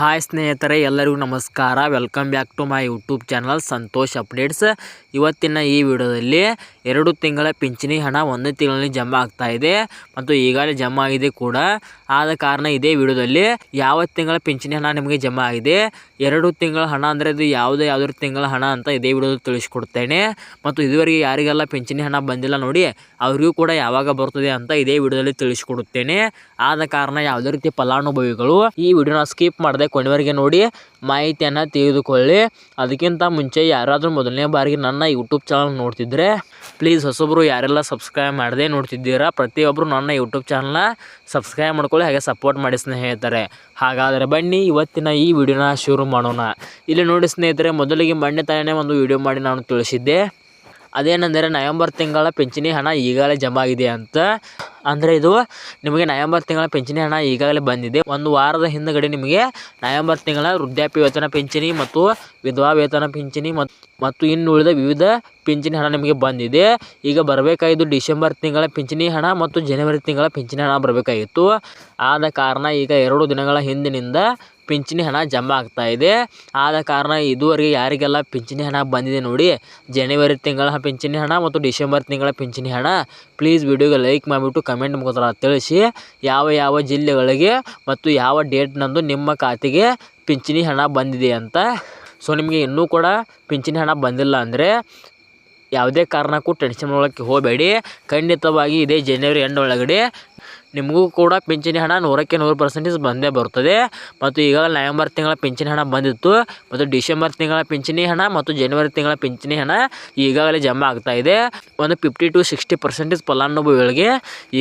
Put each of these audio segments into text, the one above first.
Hi ಸ್ನೇಹಿತರೆ, ಎಲ್ಲರಿಗೂ ನಮಸ್ಕಾರ. Welcome back to my YouTube channel Santosh updates ಇವತ್ತಿನ ಈ ವಿಡಿಯೋದಲ್ಲಿ ಎರಡು ತಿಂಗಳ ಪಿಂಚಣಿ ಹಣ ಒಂದು ತಿಂಗಳಲ್ಲಿ ಜಮಾ ಆಗ್ತಾ ಇದೆ ಮತ್ತು ಈಗಾಗಲೇ ಜಮಾ ಆಗಿದೆ ಕೂಡ. ಆದ ಕಾರಣ ಇದೇ ವಿಡಿಯೋದಲ್ಲಿ ಯಾವ ತಿಂಗಳ ಪಿಂಚಣಿ ಹಣ ನಿಮಗೆ ಜಮಾ ಆಗಿದೆ, ಎರಡು ತಿಂಗಳ ಹಣ ಅಂದರೆ ಇದು ಯಾವುದೇ ಯಾವುದೇ ತಿಂಗಳ ಹಣ ಅಂತ ಇದೇ ವಿಡಿಯೋದಲ್ಲಿ ತಿಳಿಸ್ಕೊಡ್ತೇನೆ. ಮತ್ತು ಇದುವರೆಗೆ ಯಾರಿಗೆಲ್ಲ ಪಿಂಚಣಿ ಹಣ ಬಂದಿಲ್ಲ ನೋಡಿ, ಅವರಿಗೂ ಕೂಡ ಯಾವಾಗ ಬರ್ತದೆ ಅಂತ ಇದೇ ವಿಡಿಯೋದಲ್ಲಿ ತಿಳಿಸ್ಕೊಡುತ್ತೇನೆ. ಆದ ಕಾರಣ ಯಾವುದೇ ರೀತಿ ಫಲಾನುಭವಿಗಳು ಈ ವಿಡಿಯೋನ ಸ್ಕಿಪ್ ಮಾಡದೆ ಕೊನೆವರೆಗೆ ನೋಡಿ ಮಾಹಿತಿಯನ್ನು ತಿಳಿದುಕೊಳ್ಳಿ ಅದಕ್ಕಿಂತ ಮುಂಚೆ ಯಾರಾದರೂ ಮೊದಲನೇ ಬಾರಿಗೆ ನನ್ನ ಯೂಟ್ಯೂಬ್ ಚಾನಲ್ ನೋಡ್ತಿದ್ರೆ ಪ್ಲೀಸ್ ಹೊಸೊಬ್ಬರು ಯಾರೆಲ್ಲ ಸಬ್ಸ್ಕ್ರೈಬ್ ಮಾಡದೆ ನೋಡ್ತಿದ್ದೀರಾ ಪ್ರತಿಯೊಬ್ಬರು ನನ್ನ ಯೂಟ್ಯೂಬ್ ಚಾನಲ್ನ ಸಬ್ಸ್ಕ್ರೈಬ್ ಮಾಡ್ಕೊಳ್ಳಿ, ಹಾಗೆ ಸಪೋರ್ಟ್ ಮಾಡಿ ಸ್ನೇಹಿತರೆ. ಹಾಗಾದರೆ ಬನ್ನಿ, ಇವತ್ತಿನ ಈ ವಿಡಿಯೋನ ಶುರು ಮಾಡೋಣ. ಇಲ್ಲಿ ನೋಡಿ ಸ್ನೇಹಿತರೆ, ಮೊದಲಿಗೆ ಮೊನ್ನೆ ತಾನೇ ಒಂದು ವಿಡಿಯೋ ಮಾಡಿ ನಾನು ತಿಳಿಸಿದ್ದೆ. ಅದೇನೆಂದರೆ ನವೆಂಬರ್ ತಿಂಗಳ ಪಿಂಚಣಿ ಹಣ ಈಗಾಗಲೇ ಜಮಾ ಆಗಿದೆ ಅಂತ. ಅಂದರೆ ಇದು ನಿಮಗೆ ನವೆಂಬರ್ ತಿಂಗಳ ಪಿಂಚಣಿ ಹಣ ಈಗಾಗಲೇ ಬಂದಿದೆ. ಒಂದು ವಾರದ ಹಿಂದುಗಡೆ ನಿಮಗೆ ನವೆಂಬರ್ ತಿಂಗಳ ವೃದ್ಧಾಪ್ಯ ವೇತನ ಪಿಂಚಣಿ ಮತ್ತು ವಿಧವಾ ವೇತನ ಪಿಂಚಣಿ ಮತ್ತು ಮತ್ತು ಇನ್ನು ಉಳಿದ ವಿವಿಧ ಪಿಂಚಣಿ ಹಣ ನಿಮಗೆ ಬಂದಿದೆ. ಈಗ ಬರಬೇಕಾಗಿದ್ದು ಡಿಸೆಂಬರ್ ತಿಂಗಳ ಪಿಂಚಣಿ ಹಣ ಮತ್ತು ಜನವರಿ ತಿಂಗಳ ಪಿಂಚಣಿ ಹಣ ಬರಬೇಕಾಗಿತ್ತು. ಆದ ಕಾರಣ ಈಗ ಎರಡು ದಿನಗಳ ಹಿಂದಿನಿಂದ ಪಿಂಚಣಿ ಹಣ ಜಮಾ ಆಗ್ತಾ ಇದೆ. ಆದ ಕಾರಣ ಇದುವರೆಗೆ ಯಾರಿಗೆಲ್ಲ ಪಿಂಚಣಿ ಹಣ ಬಂದಿದೆ ನೋಡಿ, ಜನವರಿ ತಿಂಗಳ ಪಿಂಚಣಿ ಹಣ ಮತ್ತು ಡಿಸೆಂಬರ್ ತಿಂಗಳ ಪಿಂಚಣಿ ಹಣ ಪ್ಲೀಸ್ ವಿಡಿಯೋಗೆ ಲೈಕ್ ಮಾಡಿಬಿಟ್ಟು ಕಮೆಂಟ್ ಮುಖಾಂತರ ತಿಳಿಸಿ ಯಾವ ಯಾವ ಜಿಲ್ಲೆಗಳಿಗೆ ಮತ್ತು ಯಾವ ಡೇಟ್ನಂದು ನಿಮ್ಮ ಖಾತೆಗೆ ಪಿಂಚಣಿ ಹಣ ಬಂದಿದೆ ಅಂತ. ಸೊ ನಿಮಗೆ ಇನ್ನೂ ಕೂಡ ಪಿಂಚಣಿ ಹಣ ಬಂದಿಲ್ಲ ಅಂದರೆ ಯಾವುದೇ ಕಾರಣಕ್ಕೂ ಟೆನ್ಷನ್ ಮಾಡೋಕ್ಕೆ ಹೋಗಬೇಡಿ. ಖಂಡಿತವಾಗಿ ಇದೇ ಜನವರಿ ಎಂಡ್ ಒಳಗಡೆ ನಿಮಗೂ ಕೂಡ ಪಿಂಚಣಿ ಹಣ ನೂರಕ್ಕೆ ನೂರು ಪರ್ಸೆಂಟೇಜ್ ಬಂದೇ ಬರ್ತದೆ. ಮತ್ತು ಈಗಾಗಲೇ ನವೆಂಬರ್ ತಿಂಗಳ ಪಿಂಚಣಿ ಹಣ ಬಂದಿತ್ತು. ಮತ್ತು ಡಿಸೆಂಬರ್ ತಿಂಗಳ ಪಿಂಚಣಿ ಹಣ ಮತ್ತು ಜನವರಿ ತಿಂಗಳ ಪಿಂಚಣಿ ಹಣ ಈಗಾಗಲೇ ಜಮಾ ಆಗ್ತಾ ಇದೆ. ಒಂದು ಫಿಫ್ಟಿ ಟು ಸಿಕ್ಸ್ಟಿ ಪರ್ಸೆಂಟೇಜ್ ಫಲಾನುಭವಿಗಳಿಗೆ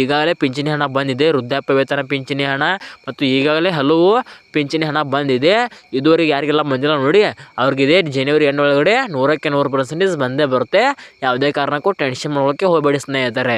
ಈಗಾಗಲೇ ಪಿಂಚಣಿ ಹಣ ಬಂದಿದೆ. ವೃದ್ಧಾಪ್ಯ ವೇತನ ಪಿಂಚಣಿ ಹಣ ಮತ್ತು ಈಗಾಗಲೇ ಹಲವು ಪಿಂಚಣಿ ಹಣ ಬಂದಿದೆ. ಇದುವರೆಗೆ ಯಾರಿಗೆಲ್ಲ ಬಂದಿಲ್ಲ ನೋಡಿ, ಅವ್ರಿಗಿದೆ ಜನವರಿ ಎಂಡ್ ಒಳಗಡೆ ನೂರಕ್ಕೆ ನೂರು ಪರ್ಸೆಂಟೇಜ್ ಬಂದೇ ಬರುತ್ತೆ. ಯಾವುದೇ ಕಾರಣಕ್ಕೂ ಟೆನ್ಷನ್ ಮಾಡೋಕ್ಕೆ ಹೋಗಬೇಡಿ ಸ್ನೇಹಿತರೆ.